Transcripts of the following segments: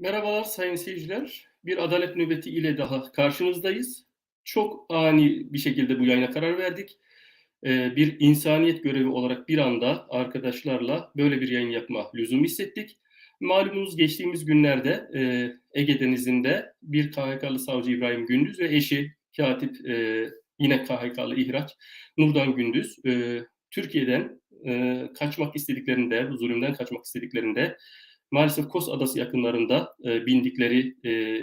Merhabalar sayın seyirciler. Bir adalet nöbeti ile daha karşınızdayız. Çok ani bir şekilde bu yayına karar verdik. Ee, bir insaniyet görevi olarak bir anda arkadaşlarla böyle bir yayın yapma lüzum hissettik. Malumunuz geçtiğimiz günlerde e, Ege Denizi'nde bir KHK'lı savcı İbrahim Gündüz ve eşi katip e, yine KHK'lı ihraç Nurdan Gündüz e, Türkiye'den kaçmak istediklerinde, zulümden kaçmak istediklerinde maalesef Kos Adası yakınlarında e, bindikleri e,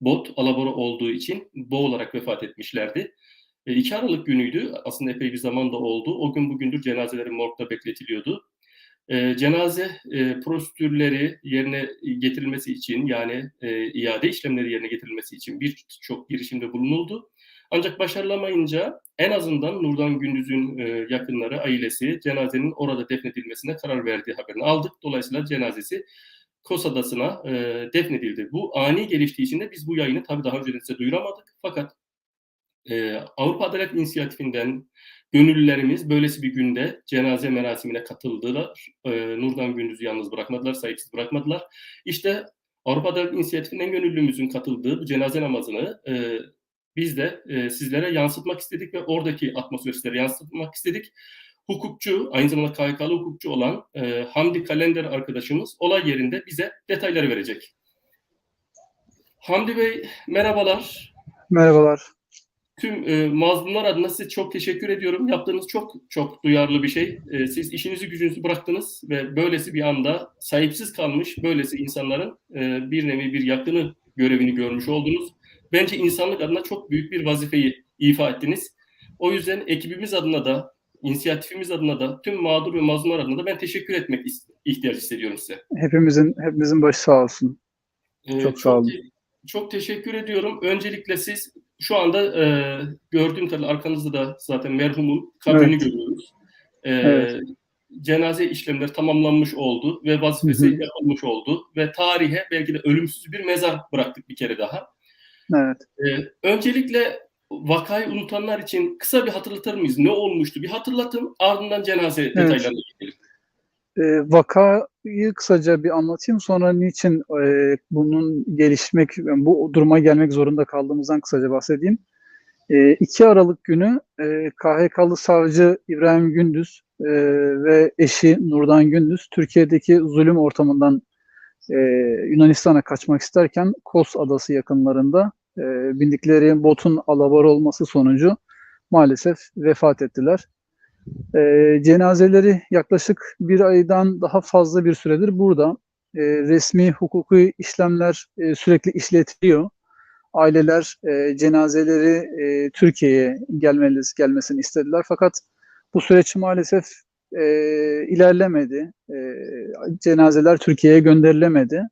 bot alabora olduğu için boğularak vefat etmişlerdi. E, 2 Aralık günüydü. Aslında epey bir zaman da oldu. O gün bugündür cenazeleri morgda bekletiliyordu. E, cenaze e, prosedürleri yerine getirilmesi için yani e, iade işlemleri yerine getirilmesi için birçok girişimde bulunuldu. Ancak başarılamayınca en azından Nurdan Gündüz'ün e, yakınları, ailesi cenazenin orada defnedilmesine karar verdiği haberini aldık. Dolayısıyla cenazesi Kos Adası'na e, defnedildi. Bu ani geliştiği için de biz bu yayını tabii daha önce size duyuramadık. Fakat e, Avrupa Adalet İnisiyatifinden gönüllülerimiz böylesi bir günde cenaze merasimine katıldılar. Nurdan Gündüz'ü yalnız bırakmadılar, sahipsiz bırakmadılar. İşte Avrupa Adalet İnisiyatifinden gönüllümüzün katıldığı bu cenaze namazını biz de e, sizlere yansıtmak istedik ve oradaki atmosferi sizlere yansıtmak istedik. Hukukçu, aynı zamanda KHK'lı hukukçu olan e, Hamdi Kalender arkadaşımız olay yerinde bize detayları verecek. Hamdi Bey merhabalar. Merhabalar. Tüm e, mazlumlar adına size çok teşekkür ediyorum. Yaptığınız çok çok duyarlı bir şey. E, siz işinizi gücünüzü bıraktınız ve böylesi bir anda sahipsiz kalmış böylesi insanların e, bir nevi bir yakını görevini görmüş oldunuz. Bence insanlık adına çok büyük bir vazifeyi ifa ettiniz. O yüzden ekibimiz adına da, inisiyatifimiz adına da, tüm mağdur ve mazlumlar adına da ben teşekkür etmek ihtiyaç hissediyorum size. Hepimizin hepimizin başı sağ olsun. Ee, Çok sağ olun. Çok teşekkür ediyorum. Öncelikle siz şu anda e, gördüğüm kadarıyla arkanızda da zaten merhumun kabrini Evet. görüyoruz. E, Evet. Cenaze işlemleri tamamlanmış oldu ve vazifesi yapılmış oldu ve tarihe belki de ölümsüz bir mezar bıraktık bir kere daha. Evet. Ee, öncelikle vakayı unutanlar için kısa bir hatırlatır mıyız? Ne olmuştu? Bir hatırlatın ardından cenaze detaylarına geçelim. Ee, vakayı kısaca bir anlatayım. Sonra niçin e, bunun gelişmek, bu duruma gelmek zorunda kaldığımızdan kısaca bahsedeyim. E, 2 Aralık günü e, KHK'lı savcı İbrahim Gündüz e, ve eşi Nurdan Gündüz Türkiye'deki zulüm ortamından e, Yunanistan'a kaçmak isterken Kos Adası yakınlarında e, bindikleri botun alabor olması sonucu maalesef vefat ettiler. E, cenazeleri yaklaşık bir aydan daha fazla bir süredir burada. E, resmi hukuki işlemler e, sürekli işletiliyor. Aileler e, cenazeleri e, Türkiye'ye gelmeli, gelmesini istediler. Fakat bu süreç maalesef e, ilerlemedi. E, cenazeler Türkiye'ye gönderilemedi.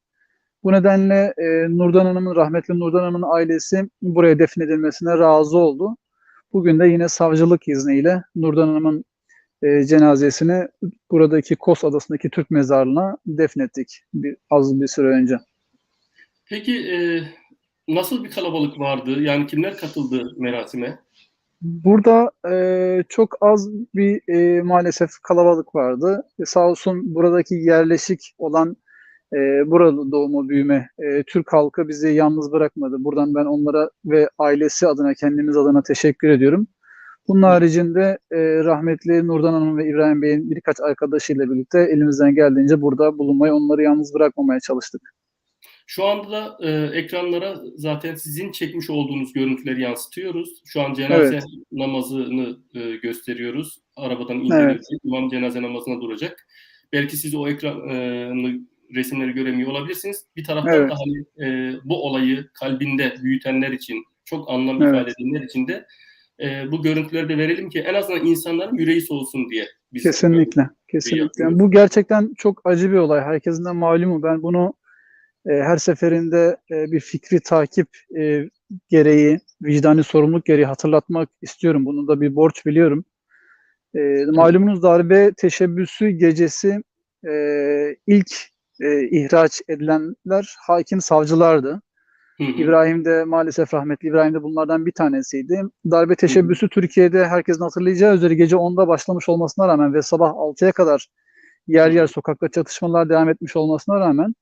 Bu nedenle e, Nurdan Hanım'ın, rahmetli Nurdan Hanım'ın ailesi buraya defnedilmesine razı oldu. Bugün de yine savcılık izniyle Nurdan Hanım'ın e, cenazesini buradaki Kos Adası'ndaki Türk mezarlığına defnettik bir, az bir süre önce. Peki e, nasıl bir kalabalık vardı? Yani kimler katıldı merasime? Burada e, çok az bir e, maalesef kalabalık vardı. E, sağ olsun buradaki yerleşik olan e, burada doğma büyüme e, Türk halkı bizi yalnız bırakmadı. Buradan ben onlara ve ailesi adına kendimiz adına teşekkür ediyorum. Bunun haricinde e, rahmetli Nurdan Hanım ve İbrahim Bey'in birkaç arkadaşıyla birlikte elimizden geldiğince burada bulunmayı, onları yalnız bırakmamaya çalıştık. Şu anda da e, ekranlara zaten sizin çekmiş olduğunuz görüntüleri yansıtıyoruz. Şu an cenaze Evet. namazını e, gösteriyoruz. Arabadan indirildi. İmam cenaze namazına duracak. Belki siz o ekranı resimleri göremiyor olabilirsiniz. Bir taraftan Evet. da hani e, bu olayı kalbinde büyütenler için, çok anlam Evet. ifade edenler için de e, bu görüntüleri de verelim ki en azından insanların yüreği soğusun diye. Biz Kesinlikle, kesinlikle. yapıyoruz. Bu gerçekten çok acı bir olay. Herkesin de malumu. Ben bunu e, her seferinde e, bir fikri takip e, gereği, vicdani sorumluluk gereği hatırlatmak istiyorum. Bunu da bir borç biliyorum. E, malumunuz darbe teşebbüsü gecesi e, ilk e, ihraç edilenler hakim savcılardı. Hı hı. İbrahim de maalesef rahmetli İbrahim de bunlardan bir tanesiydi. Darbe teşebbüsü Türkiye'de herkesin hatırlayacağı üzere gece 10'da başlamış olmasına rağmen ve sabah 6'ya kadar yer yer sokakta çatışmalar devam etmiş olmasına rağmen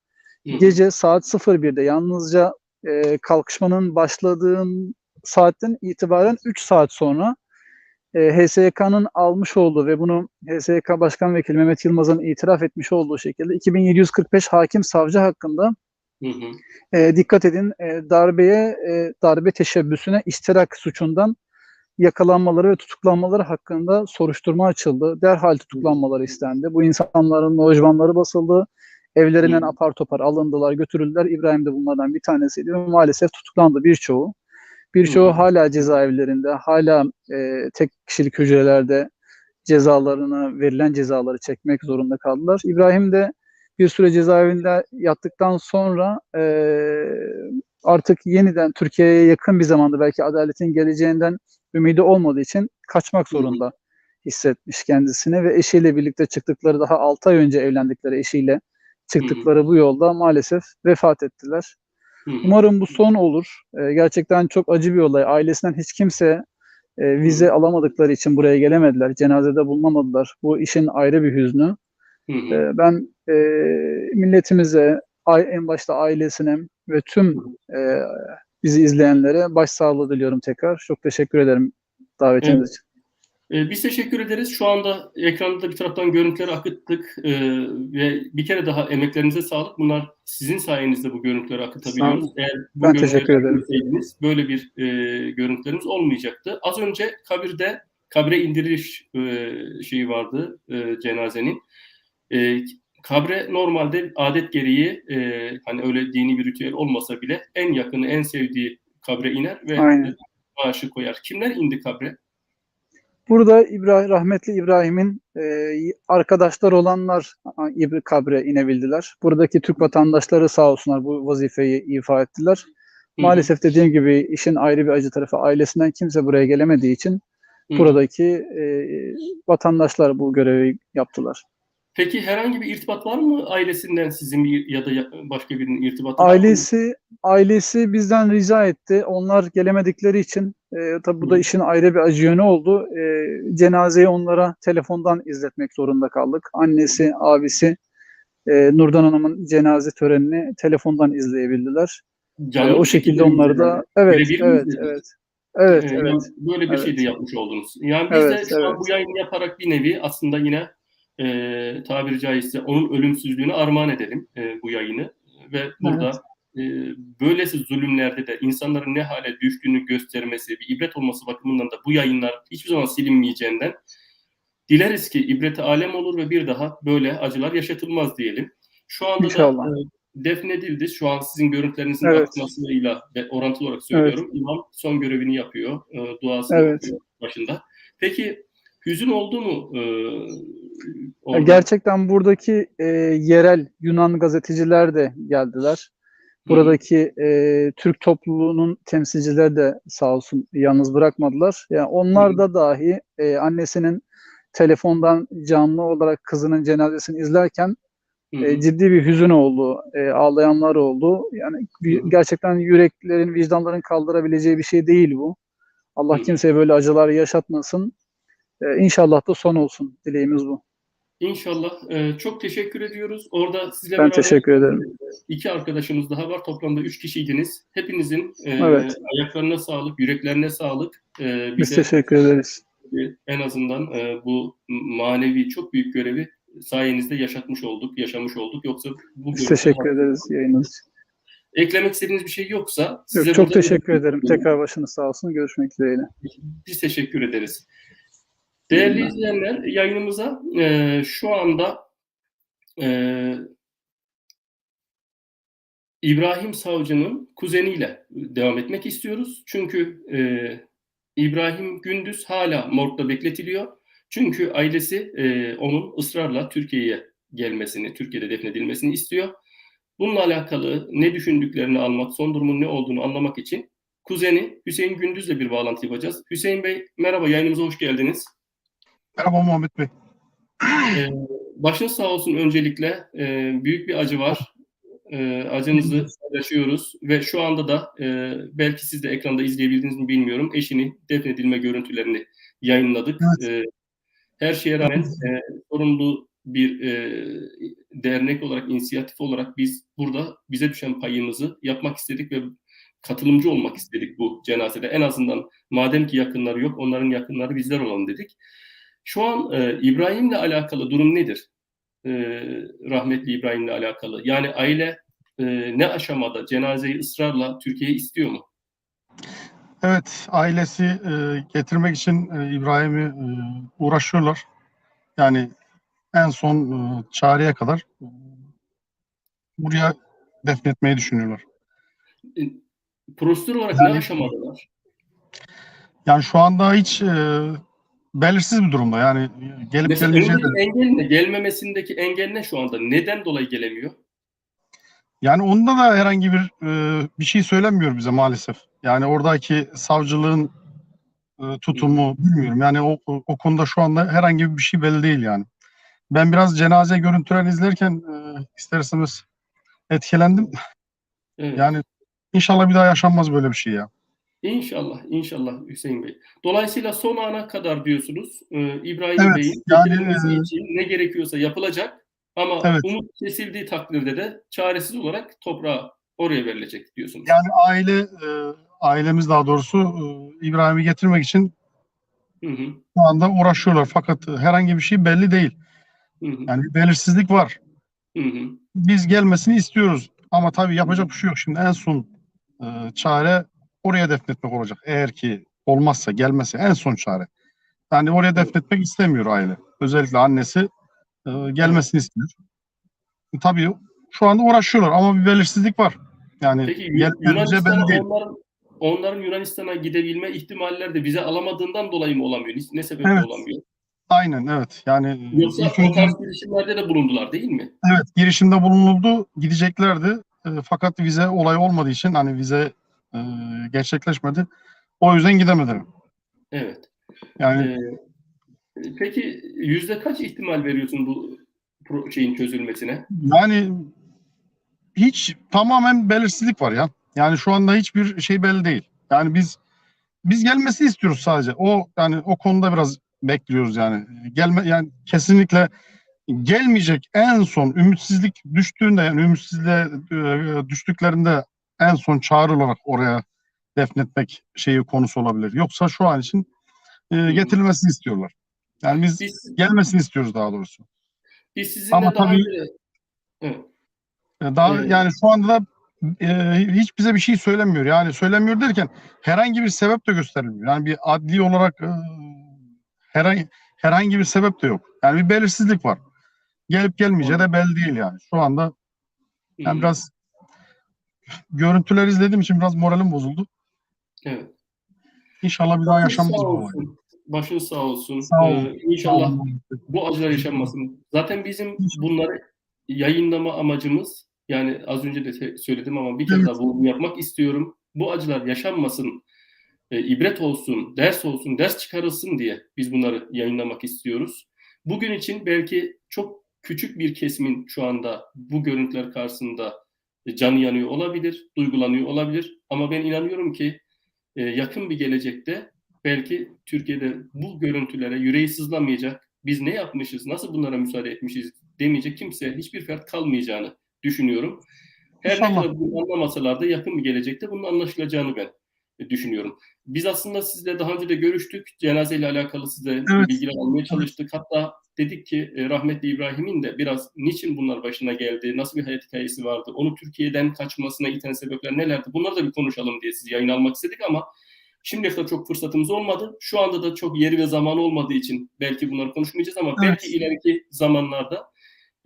Hı. gece saat 01'de yalnızca e, kalkışmanın başladığın saatten itibaren 3 saat sonra e, HSYK'nın almış olduğu ve bunu HSYK Başkan Vekili Mehmet Yılmaz'ın itiraf etmiş olduğu şekilde 2745 hakim savcı hakkında Hı hı. e, dikkat edin e, darbeye e, darbe teşebbüsüne iştirak suçundan yakalanmaları ve tutuklanmaları hakkında soruşturma açıldı. Derhal tutuklanmaları istendi. Bu insanların lojmanları basıldı. Evlerinden apar topar alındılar, götürüldüler. İbrahim de bunlardan bir tanesiydi ve maalesef tutuklandı birçoğu. Birçoğu hala cezaevlerinde, hala e, tek kişilik hücrelerde cezalarını, verilen cezaları çekmek zorunda kaldılar. İbrahim de bir süre cezaevinde yattıktan sonra e, artık yeniden Türkiye'ye yakın bir zamanda belki adaletin geleceğinden ümidi olmadığı için kaçmak zorunda hissetmiş kendisini ve eşiyle birlikte çıktıkları daha 6 ay önce evlendikleri eşiyle çıktıkları bu yolda maalesef vefat ettiler. Umarım bu son olur. Ee, gerçekten çok acı bir olay. Ailesinden hiç kimse e, vize alamadıkları için buraya gelemediler. Cenazede bulunamadılar. Bu işin ayrı bir hüznü. Ee, ben e, milletimize, en başta ailesine ve tüm e, bizi izleyenlere başsağlığı diliyorum tekrar. Çok teşekkür ederim davetiniz Evet. için. Ee, Biz teşekkür ederiz. Şu anda ekranda da bir taraftan görüntüleri akıttık ee, ve bir kere daha emeklerinize sağlık. Bunlar sizin sayenizde bu görüntüleri akıtabiliyoruz. Eğer bu Ben teşekkür ederim. böyle bir e, görüntülerimiz olmayacaktı. Az önce kabirde kabre indiriliş e, şeyi vardı e, cenazenin. E, kabre normalde adet gereği e, hani öyle dini bir ritüel olmasa bile en yakını, en sevdiği kabre iner ve Aynen. bağışı koyar. Kimler indi kabre? Burada İbrahim, rahmetli İbrahim'in e, arkadaşlar olanlar İbri kabre inebildiler. Buradaki Türk vatandaşları sağ olsunlar bu vazifeyi ifa ettiler. Maalesef dediğim gibi işin ayrı bir acı tarafı ailesinden kimse buraya gelemediği için buradaki e, vatandaşlar bu görevi yaptılar. Peki herhangi bir irtibat var mı ailesinden sizin bir ya da başka birinin irtibatı? Ailesi ailesi bizden rica etti. Onlar gelemedikleri için e, tabii bu da işin ayrı bir acı yönü oldu. E, cenazeyi onlara telefondan izletmek zorunda kaldık. Annesi, abisi e, Nurdan Hanım'ın cenaze törenini telefondan izleyebildiler. E, Canlı o bir şekilde onları da izlediniz? evet mi evet evet. Evet Ee, evet. yani böyle bir şey de Evet. yapmış oldunuz. Yani biz Evet, de şu an evet. bu yayını yaparak bir nevi aslında yine e, tabiri caizse onun ölümsüzlüğünü armağan edelim e, bu yayını. Ve burada e, böylesi zulümlerde de insanların ne hale düştüğünü göstermesi, bir ibret olması bakımından da bu yayınlar hiçbir zaman silinmeyeceğinden dileriz ki ibreti alem olur ve bir daha böyle acılar yaşatılmaz diyelim. Şu anda İnşallah. da e, defnedildi. Şu an sizin görüntülerinizin Evet. akmasıyla ve orantılı olarak söylüyorum. İmam son görevini yapıyor. E, duasını Evet. başında. Peki hüzün oldu mu? Orada? Gerçekten buradaki e, yerel Yunan gazeteciler de geldiler. Hı. Buradaki e, Türk topluluğunun temsilcileri de sağ olsun yalnız bırakmadılar. Yani onlar Hı. da dahi e, annesinin telefondan canlı olarak kızının cenazesini izlerken Hı e, ciddi bir hüzün oldu. E, ağlayanlar oldu. Yani Hı. gerçekten yüreklerin, vicdanların kaldırabileceği bir şey değil bu. Allah kimseye böyle acılar yaşatmasın. E, inşallah da son olsun. Dileğimiz bu. İnşallah. E, çok teşekkür ediyoruz. Orada sizle Ben beraber teşekkür ederim. iki arkadaşımız daha var. Toplamda üç kişiydiniz. Hepinizin e, Evet. ayaklarına sağlık, yüreklerine sağlık. E, Biz bize teşekkür ederiz. en azından e, bu manevi çok büyük görevi sayenizde yaşatmış olduk, yaşamış olduk. Yoksa bu Biz teşekkür ederiz yayınınız için. Eklemek istediğiniz bir şey yoksa size Yok, çok teşekkür ederim. Tekrar başınız sağ olsun. Görüşmek dileğiyle. Biz teşekkür ederiz. Değerli izleyenler, yayınımıza e, şu anda e, İbrahim Savcı'nın kuzeniyle devam etmek istiyoruz. Çünkü e, İbrahim Gündüz hala morgda bekletiliyor. Çünkü ailesi e, onun ısrarla Türkiye'ye gelmesini, Türkiye'de defnedilmesini istiyor. Bununla alakalı ne düşündüklerini almak, son durumun ne olduğunu anlamak için kuzeni Hüseyin Gündüz'le bir bağlantı yapacağız. Hüseyin Bey merhaba, yayınımıza hoş geldiniz. Merhaba Muhammed Bey. Ee, başınız sağ olsun öncelikle. Ee, büyük bir acı var. Ee, acınızı paylaşıyoruz ve şu anda da e, belki siz de ekranda izleyebildiniz mi bilmiyorum. Eşinin defnedilme görüntülerini yayınladık. Ee, her şeye rağmen e, sorumlu bir e, dernek olarak, inisiyatif olarak biz burada bize düşen payımızı yapmak istedik ve katılımcı olmak istedik bu cenazede. En azından madem ki yakınları yok, onların yakınları bizler olalım dedik. Şu an e, İbrahim'le alakalı durum nedir? E, rahmetli İbrahim'le alakalı. Yani aile e, ne aşamada cenazeyi ısrarla Türkiye istiyor mu? Evet, ailesi e, getirmek için e, İbrahim'i e, uğraşıyorlar. Yani en son e, çağrıya kadar e, buraya defnetmeyi düşünüyorlar. E, prosedür olarak Yani- ne aşamadalar? Yani şu anda hiç e, belirsiz bir durumda. Yani gelip Mesela gelmeyeceği de- engel ne? Gelmemesindeki engel ne şu anda? Neden dolayı gelemiyor? Yani onda da herhangi bir e, bir şey söylemiyor bize maalesef. Yani oradaki savcılığın e, tutumu bilmiyorum. Yani o, o o konuda şu anda herhangi bir şey belli değil yani. Ben biraz cenaze görüntülerini izlerken e, isterseniz etkilendim. Evet. Yani inşallah bir daha yaşanmaz böyle bir şey ya. İnşallah, inşallah Hüseyin Bey. Dolayısıyla son ana kadar diyorsunuz e, İbrahim Evet, Bey'in yani, getirilmesi e, için ne gerekiyorsa yapılacak ama Evet. umut kesildiği takdirde de çaresiz olarak toprağa oraya verilecek diyorsunuz. Yani aile e, ailemiz daha doğrusu e, İbrahim'i getirmek için Hı hı, şu anda uğraşıyorlar. Fakat herhangi bir şey belli değil. hı hı, Yani bir belirsizlik var. hı hı. biz gelmesini istiyoruz. Ama tabii yapacak bir şey yok. Şimdi en son e, çare oraya defnetmek olacak. Eğer ki olmazsa, gelmezse en son çare. Yani oraya defnetmek istemiyor aile. Özellikle annesi e, gelmesini istiyor. E, tabii şu anda uğraşıyorlar ama bir belirsizlik var. Yani Peki Yunanistan'a değil. onların, onların Yunanistan'a gidebilme ihtimalleri de vize alamadığından dolayı mı olamıyor? Ne, sebeple Evet. olamıyor? Aynen evet. Yani e, Yoksa o tarz girişimlerde de bulundular değil mi? evet girişimde bulunuldu. Gideceklerdi. E, fakat vize olayı olmadığı için hani vize e, gerçekleşmedi. O yüzden gidemediler. Evet. Yani Ee, peki yüzde kaç ihtimal veriyorsun bu şeyin çözülmesine? Yani hiç tamamen belirsizlik var ya. Yani şu anda hiçbir şey belli değil. Yani biz biz gelmesini istiyoruz sadece. O yani o konuda biraz bekliyoruz yani. Gelme yani kesinlikle gelmeyecek en son ümitsizlik düştüğünde yani ümitsizliğe e, düştüklerinde en son çağrı olarak oraya defnetmek şeyi konusu olabilir. Yoksa şu an için e, getirilmesini istiyorlar. Yani biz Biz, gelmesini istiyoruz daha doğrusu. biz sizinle Ama daha tabii- önce... Evet. Daha Evet. yani şu anda da e, hiç bize bir şey söylemiyor. Yani söylemiyor derken herhangi bir sebep de gösterilmiyor. Yani bir adli olarak e, herhangi herhangi bir sebep de yok. Yani bir belirsizlik var. Gelip gelmeyeceği de belli değil yani. Şu anda yani Hı, biraz görüntüler izlediğim için biraz moralim bozuldu. Evet. İnşallah bir daha sağ bu olay. olsun. Başın sağ olsun. Sağ olun. Ee, inşallah Sağ olun. bu acılar yaşanmasın. Zaten bizim bunları yayınlama amacımız yani az önce de söyledim ama bir kere Evet. daha vurgu yapmak istiyorum. Bu acılar yaşanmasın, e, ibret olsun, ders olsun, ders çıkarılsın diye biz bunları yayınlamak istiyoruz. Bugün için belki çok küçük bir kesimin şu anda bu görüntüler karşısında canı yanıyor olabilir, duygulanıyor olabilir ama ben inanıyorum ki e, yakın bir gelecekte belki Türkiye'de bu görüntülere yüreği sızlamayacak, biz ne yapmışız, nasıl bunlara müsaade etmişiz demeyecek kimse, hiçbir fert kalmayacağını düşünüyorum. Her ne kadar bunu anlamasalar da yakın bir gelecekte bunun anlaşılacağını ben e, düşünüyorum. Biz aslında sizle daha önce de görüştük. Cenazeyle alakalı size Evet. bilgiler almaya çalıştık. Hatta dedik ki e, rahmetli İbrahim'in de biraz niçin bunlar başına geldi, nasıl bir hayat hikayesi vardı, onu Türkiye'den kaçmasına iten sebepler nelerdi? Bunları da bir konuşalım diye sizi yayın almak istedik ama şimdiye kadar çok fırsatımız olmadı. Şu anda da çok yeri ve zamanı olmadığı için belki bunları konuşmayacağız ama Evet. belki ileriki zamanlarda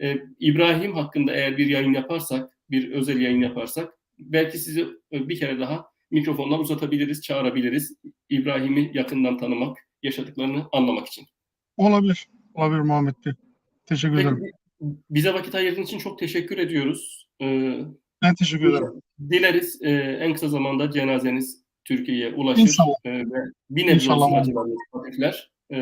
e, İbrahim hakkında eğer bir yayın yaparsak, bir özel yayın yaparsak belki sizi e, bir kere daha mikrofonlar uzatabiliriz, çağırabiliriz. İbrahim'i yakından tanımak, yaşadıklarını anlamak için. Olabilir. Olabilir Muhammed Bey. Teşekkür Peki, ederim. bize vakit ayırdığın için çok teşekkür ediyoruz. Ee, Ben teşekkür ederim. dileriz e, en kısa zamanda cenazeniz Türkiye'ye ulaşır İnşallah. e, ve bir nebze İnşallah. hafifler. E,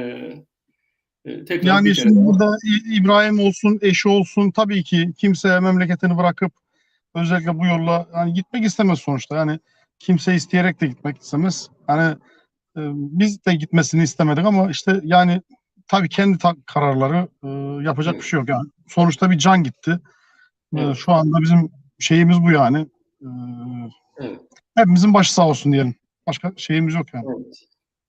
e, tekrar Yani şimdi daha- burada İbrahim olsun, eşi olsun tabii ki kimse memleketini bırakıp özellikle bu yolla hani gitmek istemez sonuçta. Yani kimse isteyerek de gitmek istemez. Hani e, biz de gitmesini istemedik ama işte yani tabii kendi ta- kararları e, yapacak bir şey yok yani. Sonuçta bir can gitti. E, Evet. şu anda bizim şeyimiz bu yani. E, Evet. hepimizin başı sağ olsun diyelim. Başka şeyimiz yok yani. Evet.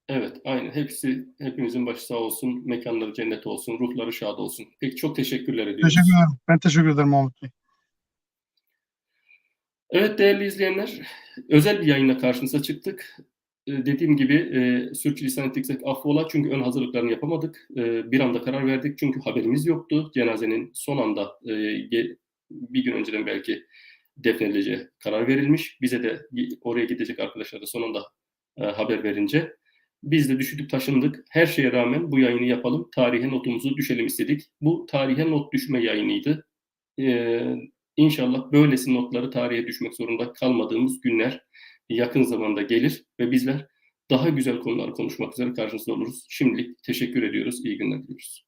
Evet, aynen. Hepsi, hepimizin başı sağ olsun, mekanları cennet olsun, ruhları şad olsun. Peki çok teşekkürler ediyoruz. Teşekkür ederim. Ben teşekkür ederim Mahmut Bey. Evet değerli izleyenler, özel bir yayınla karşınıza çıktık. Ee, dediğim gibi e, sürçülisan ettiksek affola çünkü ön hazırlıklarını yapamadık. E, bir anda karar verdik çünkü haberimiz yoktu. Cenazenin son anda e, bir gün önceden belki defnedileceği karar verilmiş. Bize de oraya gidecek arkadaşlar da son anda e, haber verince biz de düşündük taşındık. Her şeye rağmen bu yayını yapalım. Tarihe notumuzu düşelim istedik. Bu tarihe not düşme yayınıydı. Ee, İnşallah böylesi notları tarihe düşmek zorunda kalmadığımız günler yakın zamanda gelir ve bizler daha güzel konular konuşmak üzere karşınızda oluruz. Şimdilik teşekkür ediyoruz. İyi günler diliyoruz.